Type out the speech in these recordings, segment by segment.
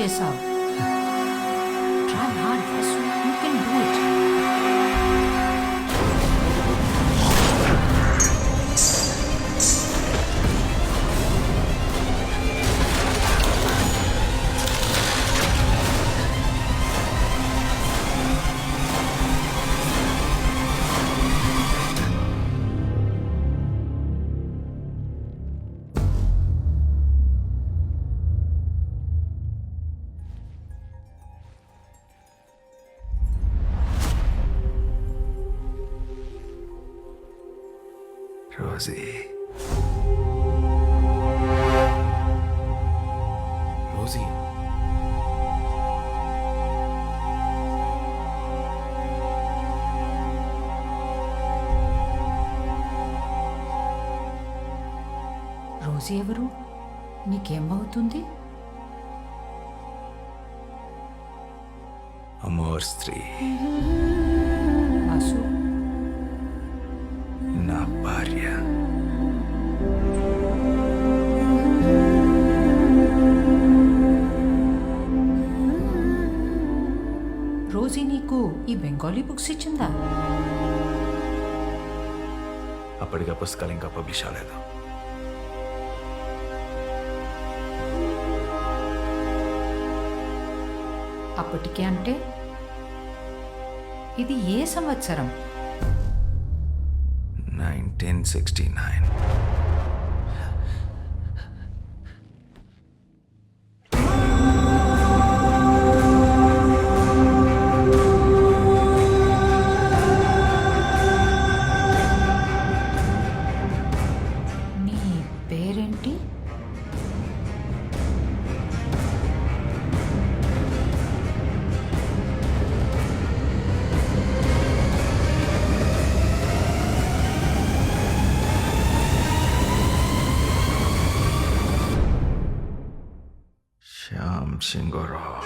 చేశావు. Rosie Rosie రోజు ఎవరు? నీకేమవుతుంది? అమోర్ స్త్రీ. వాసు? భార్య రోజీ నీకు ఈ బెంగాలీ బుక్స్ ఇచ్చిందా? అప్పటిగా పుస్తకాలు ఇంకా పబ్లిష్ అవ్వలేదు. అప్పటికే అంటే? ఇది ఏ సంవత్సరం? 1969 싱거라.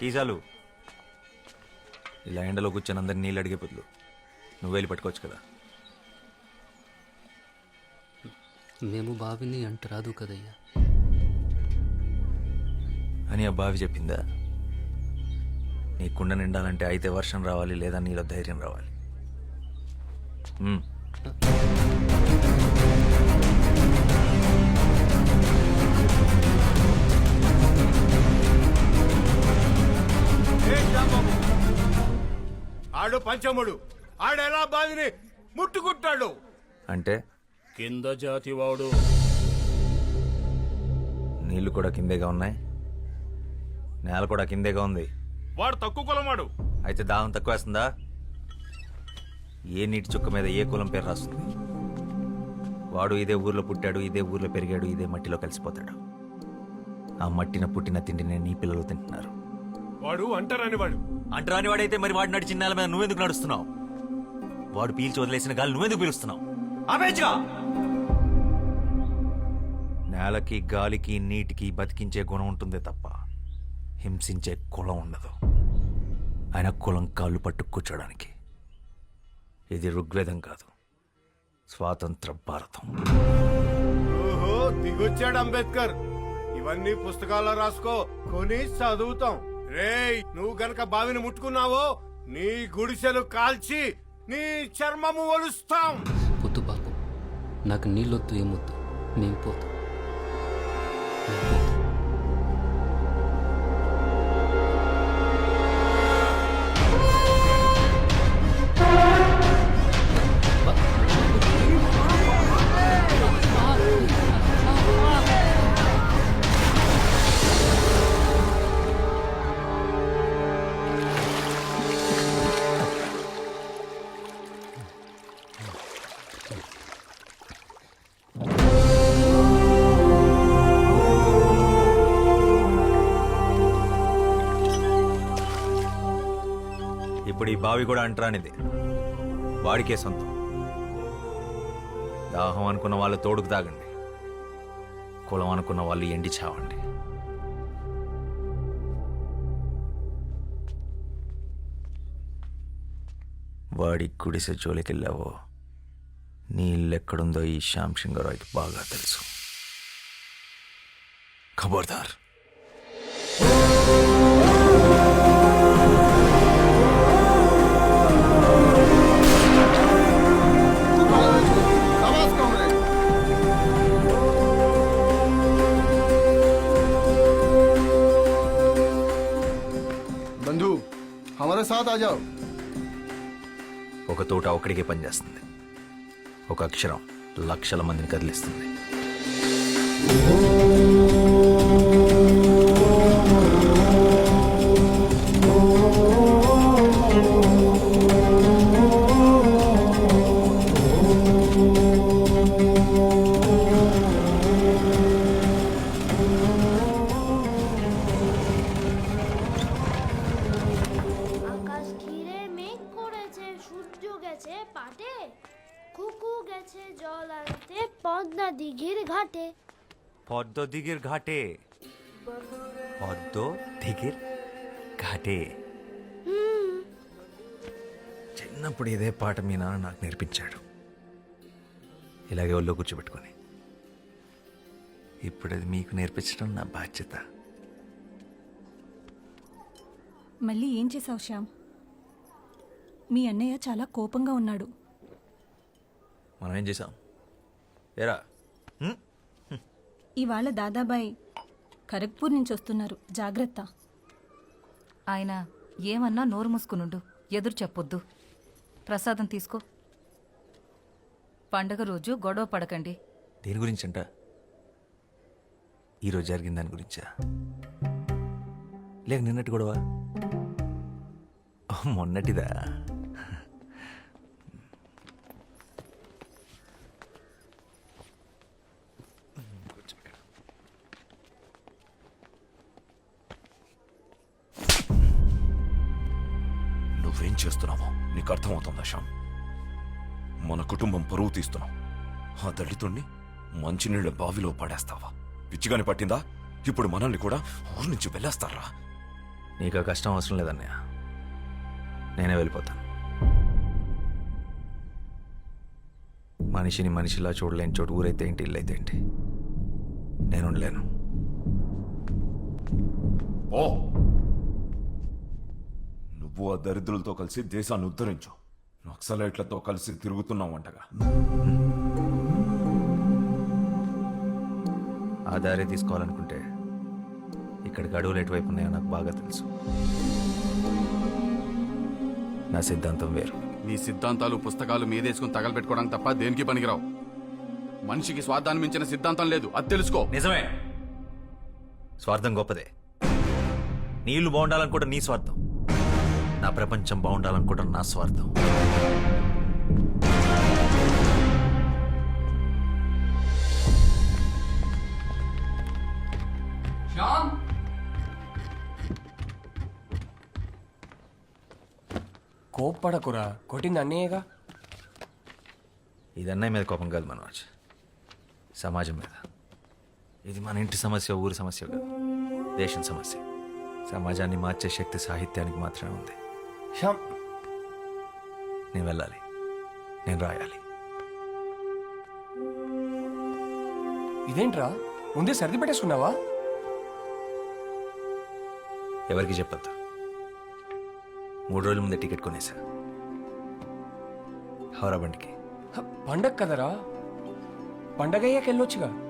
కీజాలు. ఇలా ఎండలో కూర్చొని అందరిని నీళ్ళు అడిగే బదులు నువ్వు వెళ్ళి పట్టుకోవచ్చు కదా. మేము బావిని అంట రాదు కదయ్యా. అని ఆ బావి చెప్పిందా? నీ కుండ నిండాలంటే అయితే వర్షం రావాలి లేదా నీలో ధైర్యం రావాలి. ఆడు పంచముడు. ఆడెలా బావిని ముట్టుకుంటాడు. అంటే? కింద జాతి వాడు. నీళ్ళు కూడా కిందేగా ఉన్నాయి. నేల కూడా కిందేగా ఉంది. వాడు తక్కువ కులమాడు అయితే దాహం తక్కువ వేస్తుందా? ఏ నీటి చుక్క మీద ఏ కులం పేరు రాస్తుంది? వాడు ఇదే ఊర్లో పుట్టాడు ఇదే ఊర్లో పెరిగాడు ఇదే మట్టిలో కలిసిపోతాడు. ఆ మట్టిన పుట్టిన తిండిని నీ పిల్లలు తింటున్నారు. వాడు అంటారని వాడు అంటరాని వాడైతే మరి వాడు నడిచిన నేల మీద నువ్వెందుకు నడుస్తున్నావు? వాడు పీల్చి వదిలేసిన గాలి నువ్వెందుకు పీలుస్తున్నావు? ఆపేచ్చుగా నేలకి గాలికి నీటికి బతికించే గుణం ఉంటుందే తప్ప హింసించే కులం ఉండదు. ఆయన కులం కాళ్ళు పట్టు కూర్చోడానికి ఇది ఋగ్వేదం కాదు స్వాతంత్ర భారతం. ఓహో దిగొచ్చాడు అంబేద్కర్. ఇవన్నీ పుస్తకాల్లో రాసుకో కొని చదువుతాం. రేయ్ నువ్వు గనక బావిని ముట్టుకున్నావో నీ గుడిసెలు కాల్చి నీ చర్మము ఒలుస్తాం. పొద్దు బాబు నాకు నీళ్ళొద్దు ఏమొద్దు నేను పోతా. ఇప్పుడు ఈ బావి కూడా అంటరానిది. వాడికే సొంతం. దాహం అనుకున్న వాళ్ళు తోడుకు తాగండి. కులం అనుకున్న వాళ్ళు ఎండి చావండి. వాడి గుడిసె జోలికెళ్ళావో నీళ్ళెక్కడుందో ఈ శ్యామ్ సింగరాయ్కి బాగా తెలుసు. ఖబర్దార్. हमारे साथ आ जाओ ఒక తోట ఒకడికే పనిచేస్తుంది ఒక అక్షరం లక్షల మందిని కదిలిస్తుంది পদ্ম দিঘির ঘাটে পদ্ম দিঘির ఘాటే చిన్నప్పుడు ఇదే పాట మీ నాన్న నాకు నేర్పించాడు ఇలాగే ఒళ్ళో కూర్చోబెట్టుకొని ఇప్పుడు అది మీకు నేర్పించడం నా బాధ్యత మళ్ళీ ఏం చేసావు శ్యామ్ మీ అన్నయ్య చాలా కోపంగా ఉన్నాడు మనం ఏం చేసాం ఏరా హ్మ్? ఇవాళ దాదాబాయ్ ఖరగ్పూర్ నుంచి వస్తున్నారు. జాగ్రత్త. ఆయన ఏమన్నా నోరు మూసుకునుండు. ఎదురు చెప్పొద్దు. ప్రసాదం తీసుకో. పండగ రోజు గొడవ పడకండి. దేని గురించి అంట ఈరోజు జరిగిన దాని గురించా? లేక నిన్నటి గొడవ? మొన్నటిదా? కుటుంబం పరువు తీస్తున్నావు ఆ దళితుణ్ణి మంచినీళ్ళ బావిలో పడేస్తావా? పిచ్చిగాని పట్టిందా? ఇప్పుడు మనల్ని కూడా ఊరి నుంచి వెళ్ళేస్తారా? నీకు కష్టం అవసరం లేదన్నయ్య. నేనే వెళ్ళిపోతాను. మనిషిని మనిషిలా చూడలేని చోటు ఊరైతే ఏంటి ఇల్లు అయితే ఏంటి? నేను ఉండలేను. ఓ నువ్వు ఆ దరిద్రులతో కలిసి దేశాన్ని ఉద్ధరించు. నక్సలైట్లతో కలిసి తిరుగుతున్నావంటగా. ఆ దారే తీసుకోవాలనుకుంటే ఇక్కడికి అడవులు ఎటువైపు ఉన్నాయో నాకు బాగా తెలుసు. నా సిద్ధాంతం వేరు. నీ సిద్ధాంతాలు పుస్తకాలు మీదేసుకుని తగలబెట్టుకోవడానికి తప్ప దేనికి పనికిరావు? మనిషికి స్వార్థాన్ని మించిన సిద్ధాంతం లేదు అది తెలుసుకో. నిజమే. స్వార్థం గొప్పదే. నీళ్ళు బాగుండాలనుకోవడం నీ స్వార్థం. నా ప్రపంచం బాగుండాలనుకోవడం నా స్వార్థం. కోప్పడకురా. కొట్టింది అన్నయ్యగా? ఇది అన్నయ్య మీద కోపం కాదు మనోజ్. సమాజం మీద. ఇది మన ఇంటి సమస్య ఊరి సమస్య కాదు. దేశం సమస్య. సమాజాన్ని మార్చే శక్తి సాహిత్యానికి మాత్రమే ఉంది. శ్యామ్ నేను వెళ్ళాలి. నేను రాయాలి. ఇదేంట్రా? ముందే సర్ది పెట్టేసుకున్నావా? ఎవరికి చెప్పొద్దు. మూడు రోజుల ముందే టికెట్ కొనేసా. హౌరా బండికి. పండగ కదరా? పండగ అయ్యాక వెళ్ళొచ్చుగా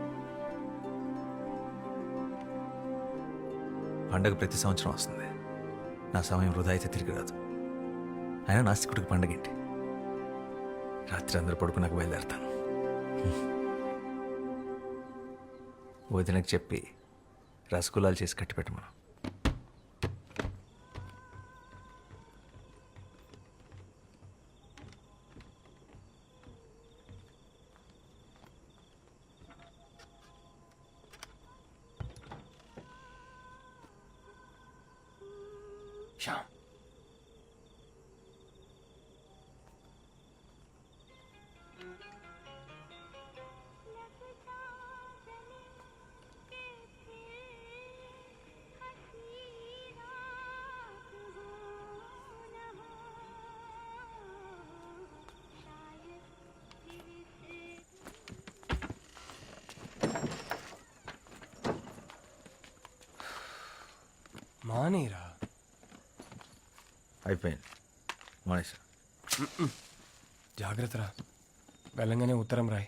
పండగ ప్రతి సంవత్సరం వస్తుంది. నా సమయం వృధా అయితే తిరిగి రాదు. అయినా నాస్తికుడికి పండగ ఏంటి రాత్రి అందరూ పడుకున్నాక బయలుదేరతాను. వదినకు చెప్పి రసగుల్లాలు చేసి కట్టి మనం. శ్యామ్. మానేరా అయిపోయింది. మానేసా జాగ్రత్తరా. వెళ్ళంగానే ఉత్తరం రాయ్.